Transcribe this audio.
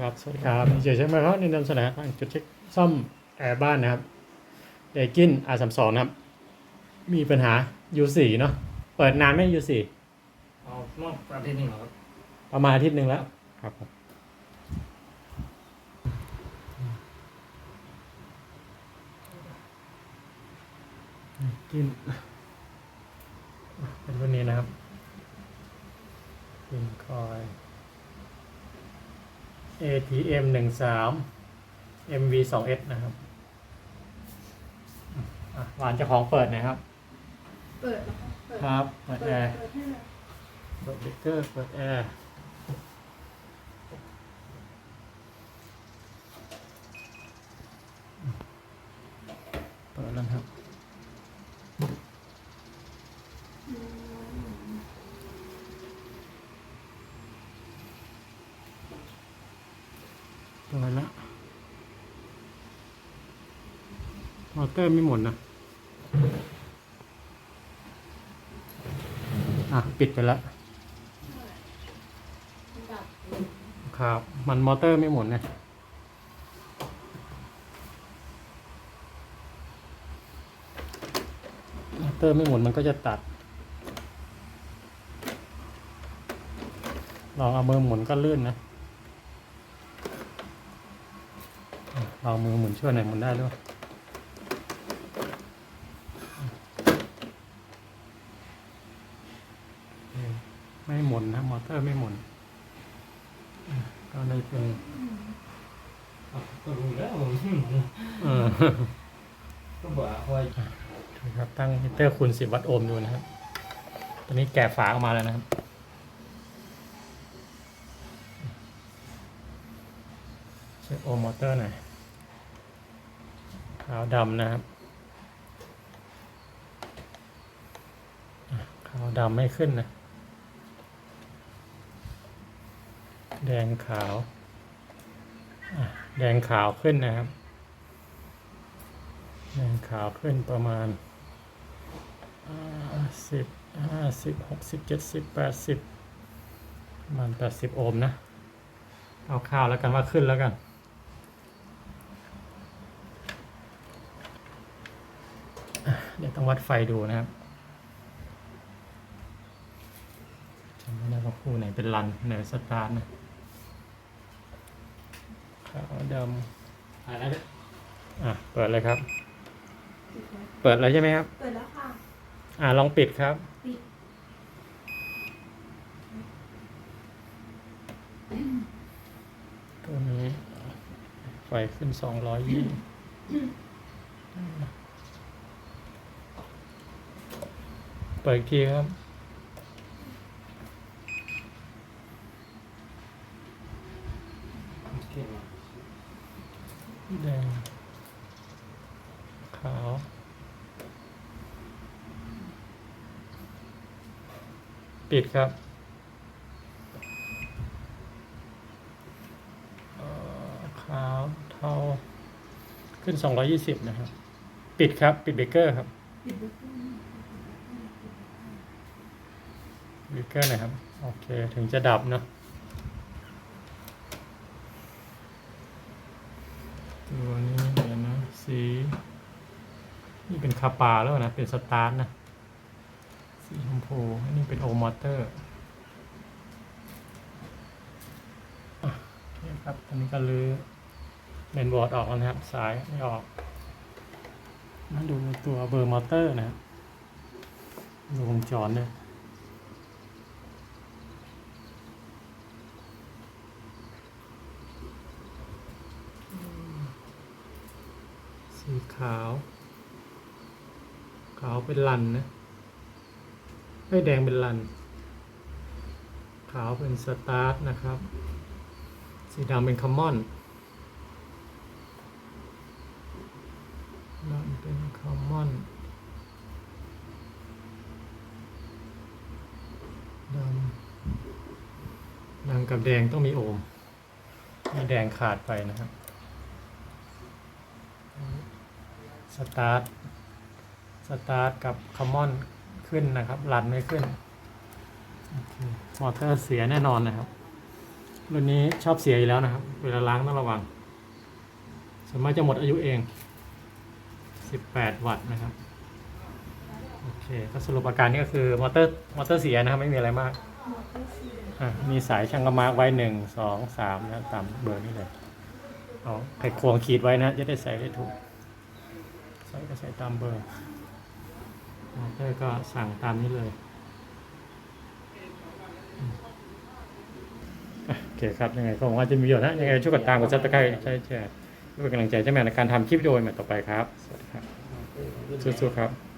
ครับ สวัสดีครับเฉยใช่ไหมครับในนำเสนอทางจุดเช็คซ่อมแอร์บ้านนะครับเดกิน R32 นะครับ มีปัญหา U4 เนาะ เปิดนานไหม U4 เอานอกประเทศนี่เหรอครับ ประมาณอาทิตย์หนึ่งแล้ว ครับผมกิน เป็นรุ่นนี้นะครับกินคอย ATM หนึ่งสาม MV สอง S นะครับอะหวานเจ้าของเปิดหนะครับ เปิดแล้วก็เปิดครับ เปิดเปิแอดร์เปิดให้เลยเปิดเบรกเกอร์ เปิดแอร์ เปิดแล้วครับ เปิดแล้ว มอเตอร์ไม่หมุนนะ อะ ปิดไปแล้ว ครับ มันมอเตอร์ไม่หมุนนะมอเตอร์ไม่หมุนมันก็จะตัด ลองเอามือหมุนก็ลื่นนะอะลองมือหมุนช่วยหน่อยหมุนได้ด้วยไม่หมุ นะมอเตอร์ไม่หมุน ก็เลยเป็นก็รู้แล้วก็บอกว่าครับตั้งฮีตเตอร์คูณ10วัตต์โอห์มดูนะครับ ตอนนี้แกะฝาออกมาแล้วนะครับเช็คโอห์มมอเตอร์หน่อยขาวดำนะครับอะขาวดำไม่ขึ้นนะ แดงขาว แดงขาวขึ้นนะครับ แดงขาวขึ้นประมาณสิบห้าสิบหกสิบเจ็ดสิบแปดสิบประมาณแปดสิบโอห์มนะ เอาข้าวแล้วกันว่าขึ้นแล้วกันเดี๋ยวต้องวัดไฟดูนะครับจำไม่ได้ว่าคู่ไหนเป็นรันไหนเป็นสตาร์ทนะ ขาวดอะไรนะำอะเปิดเลยครับ เปิดแล้วใช่ไหมครับ เปิดแล้วค่ะ อ่าลองปิดครับ ปิด ตัวนี้ ไฟขึ้นสองร้อยยี่เปิดอีกทีครับโอเค แดง ขาว ปิดครับออขาวเทาขึ้น 220 นะครับ ปิดครับ ปิดเบเกอร์ครับเบเกอร์นะครับ โอเค ถึงจะดับเนอะตัวนี้เดี๋ยวนะ สี นี่เป็นคาปาแล้วนะ เป็นสตาร์ทนะ สีชมพูอันนี้เป็นโอมอเตอร์อ่ครับอันนี้ก็ลือเมนบอร์ดออกแล้วนะครับ สายไม่ออกมาดูตัวเบอร์มอเตอร์นะครับดูวงจรด้วยสีขาว ขาวเป็นลันนะไม่แดงเป็นลัน ขาวเป็นสตาร์ทนะครับ สีดำเป็นคัมมอนลันเป็นคัมมอนดำดำกับแดงต้องมีโอมมีแดงขาดไปนะครับ สตาร์ท สตาร์ทกับคัมมอนขึ้นนะครับรันไม่ขึ้นมอเตอร์เสียแน่นอนนะครับรุ่นนี้ชอบเสียอยู่แล้วนะครับ เวลาล้างต้องระวังส่วนมากจะหมดอายุเอง 18 วัตต์นะครับโอเคก็สรุปอาการนี้ก็คือมอเตอร์มอเตอร์เสียนะครับไม่มีอะไรมากมีสายช่างกระมาร์กไว้หนึ่งสองสามนะตามเบอร์นี้เลยเอาไขควงขีดไว้นะ จะได้ใส่ได้ถูก ใส่ก็ใส่ตามเบอร์ เตอร์ก็สั่งตามนี้เลยอืมอะโอเคครับ ยังไงก็หวังว่าจะมีประโยชน์นะยังไงช่วยกดตามกดซับสไครต์ใช่ใช่เพื่อเป็นกำลังใจเจ้าแม่ในการทำคลิปวิดีโอใหม่ต่อไปครับ สวัสดีครับสู้ๆครับ